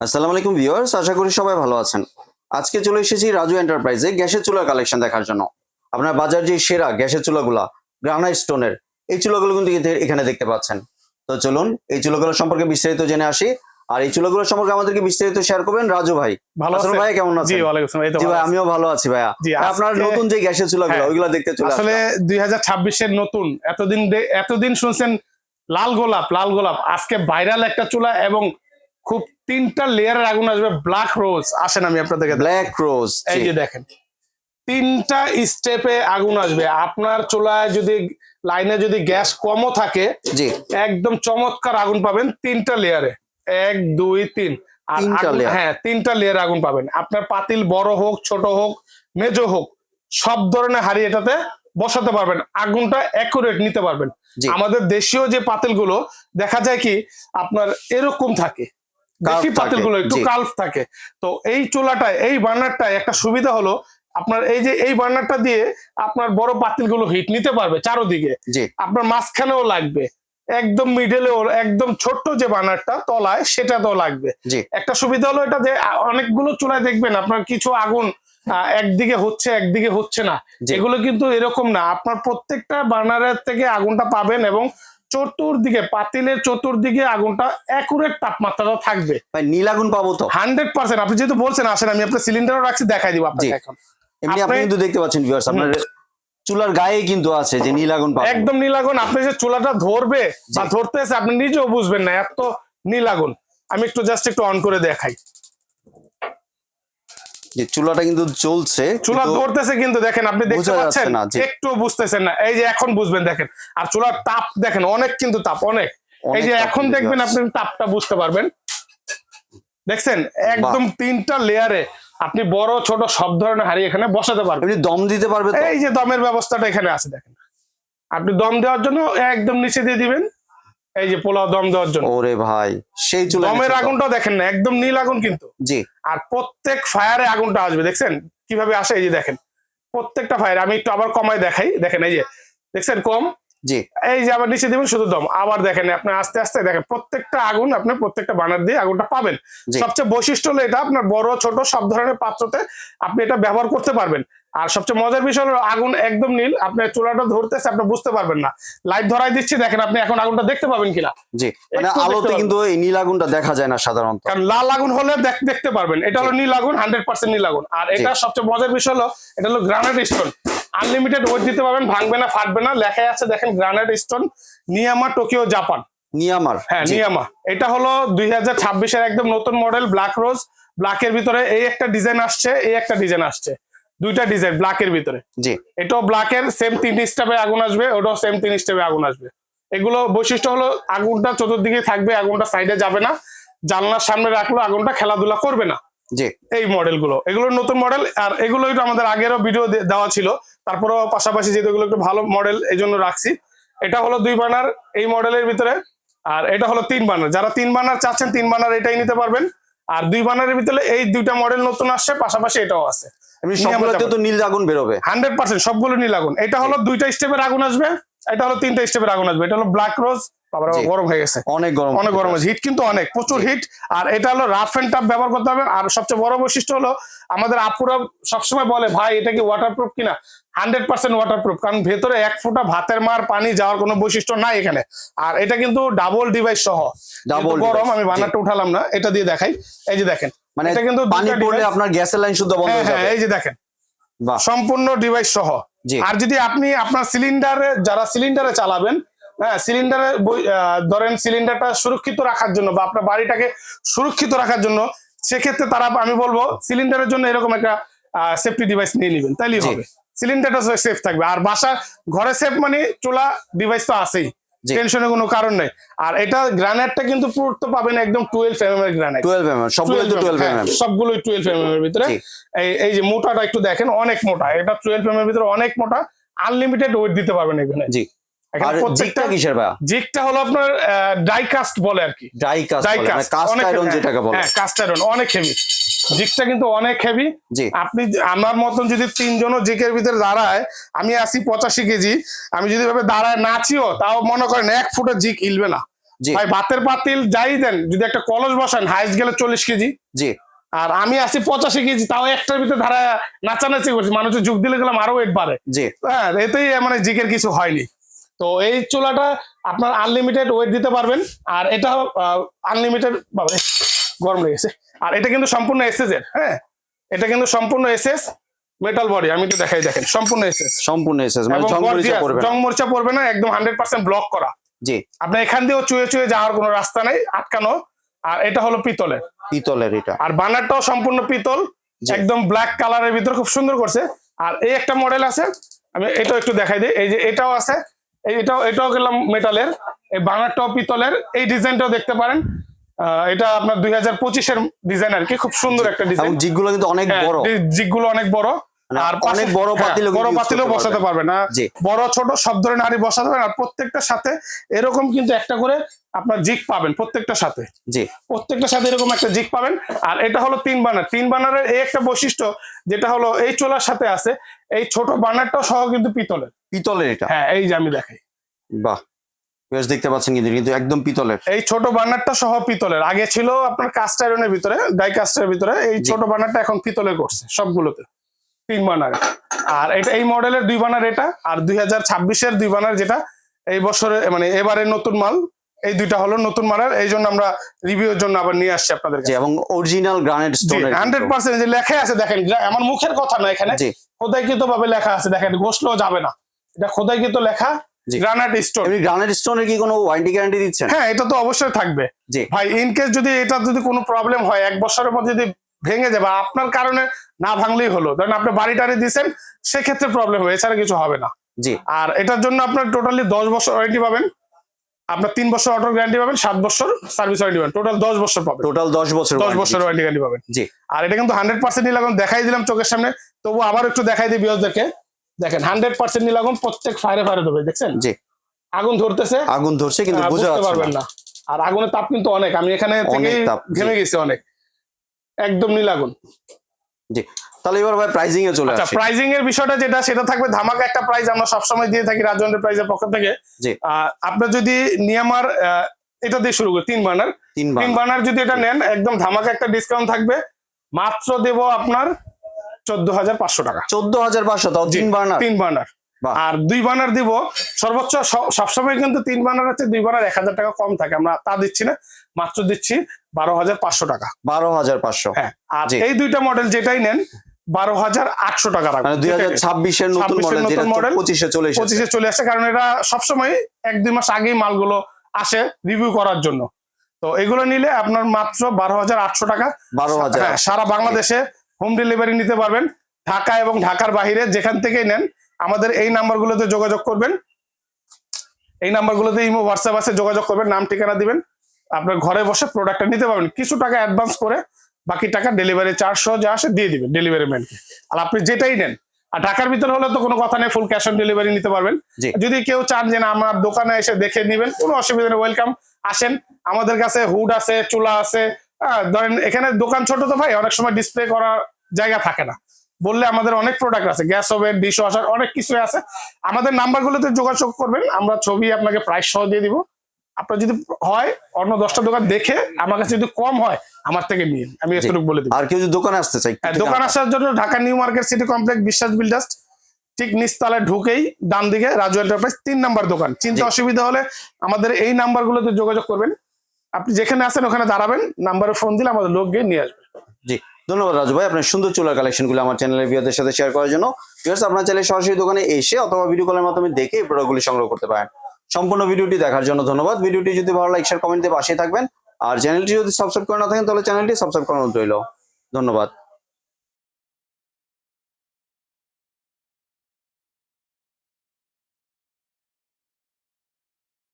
আসসালামু আলাইকুম ভিউয়ার্স আশা করি সবাই ভালো আছেন। আজকে চলে এসেছি রাজু এন্টারপ্রাইজে গ্যাসের চুলার কালেকশন দেখার জন্য। আপনার বাজার যে সেরা গ্যাসের চুলাগুলা গ্রানাইট স্টোনের এই চুলাগুলো কিন্তু এখানে দেখতে পাচ্ছেন। তো চলুন এই চুলাগুলো সম্পর্কে বিস্তারিত জেনে আসি। আর এই চুলাগুলো সম্পর্কে আমাদেরকে বিস্তারিত শেয়ার করবেন রাজু ভাই। ভালো আছেন? ভাই কেমন জি আছেন? ওয়ালাইকুম আসসালাম এই তো জি ভাই আছি। আমিও ভালো আছি ভাইয়া। ভাই, আপনার নতুন যে গ্যাসের চুলাগুলো হ্যাঁ। ওইগুলো দেখতে চলে আসলে আসলে দুই হাজার ছাব্বিশের নতুন এতদিন এতদিন শুনছেন লাল গোলাপ লাল গোলাপ। আজকে ভাইরাল একটা চুলা এবং খুব তিনটা লেয়ারের আগুন আসবে ব্ল্যাক রোজ আসেন আমি আপনাদেরকে। ব্ল্যাক রোজ এই যে দেখেন তিনটা স্টেপে আগুন আসবে। আপনার চুলায় যদি লাইনে যদি গ্যাস কমও থাকে জি। একদম চমৎকার আগুন পাবেন তিনটা লেয়ারে এক দুই তিন। আর হ্যাঁ তিনটা লেয়ার আগুন পাবেন। আপনার পাতিল বড় হোক ছোট হোক মেজো হোক সব ধরনের হাড়ি এটাতে বসাতে পারবেন। আগুনটা অ্যাকুরেট নিতে পারবেন। আমাদের দেশীয় যে পাতিলগুলো দেখা যায় কি আপনার এরকম থাকে। থাকে, পাতিলগুলো একটু। থাকে। তো এই চুলাটায় এই বার্নারটায় একটা সুবিধা হলো আপনার এই যে এই বার্নারটা দিয়ে আপনার বড় পাতিলগুলো হিট নিতে পারবে চারোদিকে। আপনার মাঝখানেও লাগবে। একদম মিডলেও একদম ছোট্ট যে বানারটা তলায় সেটাতেও লাগবে। একটা সুবিধা হলো এটা যে অনেকগুলো চুলায় দেখবেন আপনার কিছু আগুন একদিকে হচ্ছে একদিকে হচ্ছে না। এগুলো কিন্তু এরকম না। আপনার প্রত্যেকটা বার্নারের থেকে আগুনটা পাবেন এবং চতুর্দিকে পাতিলের চতুর্দিকে আগুনটা অ্যাকুরেট তাপমাত্রাটা থাকবে। ভাই নীল আগুন পাবো তো। Hundred percent. আপনি যেহেতু বলছেন আসেন আমি আপনার সিলিন্ডারও রাখছি দেখাই দিব আপনাকে জি। এখন। এমনি আপনি আপনি- কিন্তু দেখতে পাচ্ছেন ভিউয়ার্স আপনার চুলার গায়ে কিন্তু আছে যে নীল আগুন পাবো। একদম নীল আগুন। আপনি যে চুলাটা ধরবে বা ধরতে ধরতেছে আপনি নিজেও বুঝবেন না এত নীল আগুন। আমি একটু জাস্ট একটু অন করে দেখাই। যে চুলাটা কিন্তু চলছে চুলা ধরতেছে কিন্তু দেখেন আপনি দেখতে পাচ্ছেন? একটু বুঝতেছেন না। এই যে এখন বুঝবেন দেখেন। আর চুলার তাপ দেখেন অনেক কিন্তু তাপ অনেক। এই যে এখন দেখবেন আপনি তাপটা বুঝতে পারবেন। দেখছেন? একদম তিনটা লেয়ারে আপনি বড় ছোট সব ধরনের হাড়ি এখানে বসাতে পারবেন। দম দিতে পারবে তো? এই যে দমের ব্যবস্থাটা এখানে আছে দেখেন। আপনি দম দেওয়ার জন্য একদম নিচে দিয়ে দিবেন। এই যে পোলাও দম দেওয়ার জন্য। ওরে ভাই সেই চুলা দমের আগুনটা দেখেন না একদম নীল আগুন কিন্তু। জি। আর প্রত্যেক ফায়ারে আগুনটা আসবে দেখছেন? কীভাবে আসে এই যে দেখেন। প্রত্যেকটা ফায়ার আমি একটু আবার কমাই দেখাই। দেখেন এই যে দেখছেন কম? জি। এই যে আবার নিচে দিবেন শুধু দম। আবার দেখেন আপনি আস্তে আস্তে দেখেন প্রত্যেকটা আগুন আপনি প্রত্যেকটা বানার দিয়ে আগুনটা পাবেন। সবচেয়ে বৈশিষ্ট্য হলো এটা আপনার বড় ছোট সব ধরনের পাত্রতে আপনি এটা ব্যবহার করতে পারবেন। আর সবচেয়ে মজার বিষয় হলো আগুন একদম নীল আপনার চুলাটা ধরতেছে আপনি বুঝতে পারবেন না। লাইট ধরাই দিচ্ছি দেখেন আপনি এখন আগুনটা দেখতে পাবেন কিনা। জি মানে আলোতে কিন্তু এই নীল আগুনটা দেখা যায় না সাধারণত। কারণ লাল আগুন হলে দেখতে পারবেন। এটা হলো নীল আগুন হান্ড্রেড পার্সেন্ট নীল আগুন। আর এটা সবচেয়ে মজার বিষয় হলো এটা হলো গ্রানাইট স্টোন আনলিমিটেড ওয়েট দিতে পারবেন ভাঙবে না ফাটবে না। লেখায় আছে দেখেন গ্রানাইট স্টোন নিয়ামা টোকিও জাপান নিয়ামার হ্যাঁ নিয়ামা এটা হলো দুই হাজার ছাব্বিশের একদম নতুন মডেল ব্ল্যাক রোজ ব্ল্যাকের ভিতরে এই একটা ডিজাইন আসছে এই একটা ডিজাইন আসছে। দুইটা ডিজাইন ব্ল্যাক এর ভিতরে। জি। এটাও ব্ল্যাকের সেম তিন স্টেপে আগুন আসবে ওটাও সেম তিন স্টেপে আগুন আসবে। এগুলো বৈশিষ্ট্য হলো আগুনটা চতুর্দিকে থাকবে আগুনটা সাইডে যাবে না। জানলার সামনে রাখল আগুনটা খেলাধুলা করবে না। জি। এই মডেলগুলো এগুলো নতুন মডেল আর এগুলো একটু আমাদের আগেরও ভিডিও দেওয়া ছিল। তারপরেও পাশাপাশি যেহেতু এগুলো একটু ভালো মডেল এই জন্য রাখছি। এটা হলো দুই বানার এই মডেলের ভিতরে আর এটা হলো তিন বানার। যারা তিন বানার চাচ্ছেন তিন বানার এটাই নিতে পারবেন। আর দুই বানারের ভিতরে এই দুইটা মডেল নতুন আসছে পাশাপাশি এটাও আছে। এমনি সবগুলোতে তো নীল আগুন বেরোবে। হান্ড্রেড পার্সেন্ট সবগুলো নীল আগুন। এটা হলো দুইটা স্টেপের আগুন আসবে এটা হলো তিনটা স্টেপের আগুন আসবে এটা হলো ব্ল্যাক রোজ গরম হয়ে গেছে। অনেক গরম অনেক গরম আছে হিট কিন্তু অনেক প্রচুর হিট আর এটা হলো রাফ এন্ড টাফ ব্যবহার করতে হবে। আর সবচেয়ে বড় বৈশিষ্ট্য হলো আমাদের আপুরা সবসময় বলে ভাই এটা কি ওয়াটারপ্রুফ কিনা? হান্ড্রেড পার্সেন্ট ওয়াটারপ্রুফ কারণ ভেতরে এক ফোঁটা ভাতের মার পানি যাওয়ার কোনো বৈশিষ্ট্য নাই এখানে। আর এটা কিন্তু ডাবল ডিভাইস সহ। যেহেতু গরম আমি। বানারটা উঠালাম না এটা দিয়ে দেখাই। এই যে দেখেন মানে এটা কিন্তু পানি পড়লে আপনার গ্যাসের লাইন শুদ্ধ বন্ধ হ্যাঁ হয়ে হ্যাঁ যাবে। এই যে দেখেন। সম্পূর্ণ ডিভাইস সহ। আর যদি আপনি আপনার সিলিন্ডারে যারা সিলিন্ডারে চালাবেন হ্যাঁ সিলিন্ডারে ধরেন সিলিন্ডারটা সুরক্ষিত রাখার জন্য বা আপনার বাড়িটাকে সুরক্ষিত রাখার জন্য সেক্ষেত্রে তারা আমি বলব সিলিন্ডারের জন্য এরকম একটা সেফটি ডিভাইস নিয়ে নেবেন। তাইলেই। হবে। সিলিন্ডারটা সেফ থাকবে। আর বাসা ঘরে সেফ মানে চুলা ডিভাইস তো আছেই। টেনশনের কোনো কারণ নাই। আর এটা গ্রানাইটটা কিন্তু পুরো তো পাবেন একদম টুয়েলভ এম এর গ্রানাইট টুয়েলভ এম সবগুলো টুয়েলভ এম হ্যাঁ, সবগুলোই টুয়েলভ এম এর ভিতরে। এই এই যে মোটাটা একটু দেখেন অনেক মোটা। এটা টুয়েলভ এম এর ভিতরে অনেক মোটা আনলিমিটেড ওয়েট দিতে পারবেন এখানে। জি। আর কিসের জিগটা হলো আপনার ডাই কাস্ট বলে আর কি। ড্রাই কাস্ট ডাই মানে কাস্ট কাস্ট আয়রন যেটাকে বলে। হ্যাঁ কাস্ট আয়রন অনেক হেভি জিগটা কিন্তু অনেক হেভি আপনি আমার মতন যদি তিনজনও জিকের ভিতরে দাঁড়ায় আমি আছি পঁচাশি কেজি আমি যদি ভাবে দাঁড়ায় নাচিও তাও মনে করেন এক ফুটের জিক হিলবে না। ভাই ভাতের পাতিল যাই দেন যদি একটা কলস বসান হাইস্ট গেলে চল্লিশ কেজি। জি। আর আমি আছি পঁচাশি কেজি তাও একটার ভিতরে ধারা নাচানাচি করছি। মানুষের যুগ দিলে গেলাম আরও ওয়েট বাড়ে জি। হ্যাঁ এতেই মানে জিকের কিছু হয়নি। তো এই চুলাটা আপনার আনলিমিটেড ওয়েট দিতে পারবেন। আর এটা আনলিমিটেড বাবা গরম লেগেছে আর এটা কিন্তু সম্পূর্ণ এসএস এর হ্যাঁ? এটা কিন্তু সম্পূর্ণ এসএস মেটাল বডি আমি একটু দেখাই দেখেন সম্পূর্ণ এসএস সম্পূর্ণ এসেস মানে জং মরিচা পড়বে না। জং মরিচা পড়বে না একদম হান্ড্রেড পার্সেন্ট ব্লক করা। জি। আপনার এখান দিয়েও চুয়ে চুয়ে যাওয়ার কোনো রাস্তা নাই আটকানো। আর এটা হলো পিতলের। পিতলের এটা। আর বানারটাও সম্পূর্ণ পিতল। একদম ব্ল্যাক কালারের ভিতরে খুব সুন্দর করছে। আর এই একটা মডেল আছে আমি এটাও একটু দেখাই দিই এই যে এটাও আছে এটাও এটাও গেলাম মেটালের এই বানারটাও পিতলের এই ডিজাইনটাও দেখতে পারেন। আহ, এটা আপনার দুই হাজার পঁচিশের ডিজাইন আর কি খুব সুন্দর একটা ডিজাইন জিগুলো কিন্তু অনেক বড়। জিগুলো অনেক বড়। মানে আর অনেক বড় হ্যাঁ, বড় পাতিলেও বসাতে পারবেন। বড় ছোট সব ধরনের হাড়ি বসাতে পারবেন। আর প্রত্যেকটার সাথে এরকম কিন্তু একটা করে আপনার জিক পাবেন প্রত্যেকটার সাথে। জি। প্রত্যেকটার সাথে এরকম একটা জিক পাবেন। আর এটা হলো তিন বানার। তিন বানারের এই একটা বৈশিষ্ট্য যেটা হলো এই চোলার সাথে আছে এই ছোট বানারটাও সহ কিন্তু পিতলের। পিতলের এটা? হ্যাঁ এই যে আমি দেখাই। বাহ। বেশ দেখতে পাচ্ছেন কিন্তু কিন্তু একদম পিতলের। এই ছোট বানারটা সহ পিতলের। আগে ছিল আপনার কাস্ট আয়রনের ভিতরে ডাই কাস্টের ভিতরে। এই ছোট বানারটা এখন পিতলের করছে সবগুলোতে। তিন বানার। আর এটা এই মডেলের দুই বানার এটা আর দুই হাজার ছাব্বিশের দুই বানার যেটা এই বছরে মানে এবারে নতুন মাল। এই দুইটা হলো নতুন মালের। এই জন্য আমরা রিভিউর জন্য আবার নিয়ে আসছি আপনাদের এবং অরিজিনাল গ্রানাইট হান্ড্রেড পার্সেন্ট যে লেখা আছে দেখেন আমার মুখের কথা না এখানে। জি। খোদাইকৃত ভাবে লেখা আছে দেখেন ঘষলেও যাবে না। এটা খোদাই খোদাইকৃত লেখা। গ্রানাইট স্টোন এই গ্রানাইট স্টোনের কি কোনো ওয়ারেন্টি গ্যারান্টি দিচ্ছেন? হ্যাঁ এটা তো অবশ্যই থাকবে। জি। ভাই ইন কেস যদি এটা যদি কোনো প্রবলেম হয় এক বছরের মধ্যে যদি ভেঙে যাবে আর আপনার কারণে না ভাঙলেই হলো ধরেন আপনি বাড়ি টাড়ি দিচ্ছেন সেক্ষেত্রে প্রবলেম হবে এছাড়া কিছু হবে না। জি। আর এটার জন্য আপনার টোটালি দশ বছর ওয়ারেন্টি পাবেন। আপনার তিন বছর অটো গ্যারান্টি পাবেন সাত বছর সার্ভিস ওয়ারেন্টি পাবেন। টোটাল দশ বছর পাবেন। টোটাল দশ বছর দশ বছর ওয়ারেন্টি গ্যারান্টি পাবেন। জি। আর এটা কিন্তু হান্ড্রেড পার্সেন্ট নিলাম দেখাই দিলাম চোখের সামনে। তবু আবার একটু দেখাই দিই বিয়সদেরকে দেখেন হান্ড্রেড পার্সেন্ট নিলাগম প্রত্যেক ফায়ারে ফায়ারে দেবে দেখছেন? জি। আগুন ধরতেছে। আগুন ধরছে কিন্তু বুঝতে পারবেন না। আর আগুনের তাপ কিন্তু অনেক। আমি এখানে থেকে ঘেমে গেছি অনেক। একদম নীলাগুন জি। তাহলে এবার ভাই প্রাইজিং এ চলে আচ্ছা আসি। প্রাইজিং এর বিষয়টা যেটা সেটা থাকবে ধামাকা একটা প্রাইস আমরা সবসময় দিয়ে থাকি রাজু এন্টারপ্রাইজের পক্ষ থেকে। জি। আপনার যদি নিয়ামার এটা দিয়ে শুরু করি তিন বার্নার। তিন তিন বার্নার যদি এটা নেন একদম ধামাকা একটা ডিসকাউন্ট থাকবে। মাত্র দেব আপনার চোদ্দ হাজার পাঁচশো টাকা। চোদ্দ হাজার পাঁচশো তাও তিন বার্নার? তিন বার্নার। আর দুই বার্নার দিব সর্বোচ্চ সবসময় কিন্তু তিন বার্নার আছে দুই বার্নার এক হাজার টাকা কম থাকে। আমরা তা দিচ্ছি না মাত্র দিচ্ছি বারো হাজার পাঁচশো টাকা। বারো হাজার পাঁচশো। হ্যাঁ আর এই দুইটা মডেল যেটাই নেন বারো হাজার আটশো টাকা রাখবেন মানে দুই হাজার ছাব্বিশের নতুন মডেল পঁচিশে চলে পঁচিশে চলে আসছে কারণ এটা সবসময় এক দুই মাস আগেই মালগুলো আসে রিভিউ করার জন্য। তো এগুলো নিলে আপনার মাত্র বারো হাজার আটশো টাকা বারো হাজার হ্যাঁ, সারা বাংলাদেশে হোম ডেলিভারি নিতে পারবেন। ঢাকা এবং ঢাকার বাইরে যেখান থেকেই নেন আমাদের এই নাম্বারগুলোতে যোগাযোগ করবেন। এই নাম্বারগুলোতে ইমো হোয়াটসঅ্যাপ আছে যোগাযোগ করবেন নাম ঠিকানা দিবেন। আপনার ঘরে বসে প্রোডাক্টটা নিতে পারবেন। কিছু টাকা অ্যাডভান্স করে বাকি টাকা ডেলিভারি চার্জ সহ যা আসে দিয়ে দিবেন ডেলিভারি ম্যানকে আর আপনি যেটাই নেন আর ঢাকার ভিতরে হলে তো কোনো কথা নেই ফুল ক্যাশ অন ডেলিভারি নিতে পারবেন। যদি কেউ চান যে না আমার দোকানে এসে দেখে নেবেন কোনো অসুবিধা নেই ওয়েলকাম আসেন। আমাদের কাছে হুড আছে চুলা আছে ধরেন এখানে দোকান ছোট তো ভাই অনেক সময় ডিসপ্লে করার জায়গা থাকে না। বললে আমাদের অনেক প্রোডাক্ট আছে গ্যাস ওভেন ডিশ ওয়াশার অনেক কিছু আছে। আমাদের নাম্বারগুলোতে যোগাযোগ করবেন আমরা ছবি আপনাকে প্রাইস সহ দিয়ে দিব। আপনার যদি হয় অন্য দশটা দোকান দেখে আমার কাছে যদি কম হয় আমার থেকে নিন। আমি এতটুকু বলে দিব। আর কেউ যদি দোকানে আসতে চাই হ্যাঁ, দোকান আসার জন্য Dhaka new market city complex Biswas builders ঠিক নিচতলায় ঢুকেই ডান দিকে রাজু এন্টারপ্রাইজ তিন নাম্বার দোকান। চিন্তা অসুবিধা হলে আমাদের এই নাম্বারগুলোতে যোগাযোগ করবেন। আপনি যেখানে আছেন ওখানে দাঁড়াবেন, নাম্বারে ফোন দিলে আমাদের লোক গিয়ে নিয়ে আসবে। জি, ধন্যবাদ রাজু ভাই। আপনার সুন্দর চুলার কালেকশনগুলো আমার চ্যানেলের ভিউয়ারদের সাথে শেয়ার করার জন্য। ভিউয়ার্স আপনার চাইলে সরাসরি দোকানে এসে অথবা ভিডিও কলের মাধ্যমে দেখে এই প্রোডাক্টগুলি সংগ্রহ করতে পারেন। সম্পূর্ণ ভিডিওটি দেখার জন্য ধন্যবাদ। ভিডিওটি যদি ভালো লাগে শেয়ার কমেন্টে পাশে থাকবেন। আর চ্যানেলটি যদি সাবস্ক্রাইব করে না থাকেন, তাহলে চ্যানেলটি সাবস্ক্রাইব করানো রইল। ধন্যবাদ।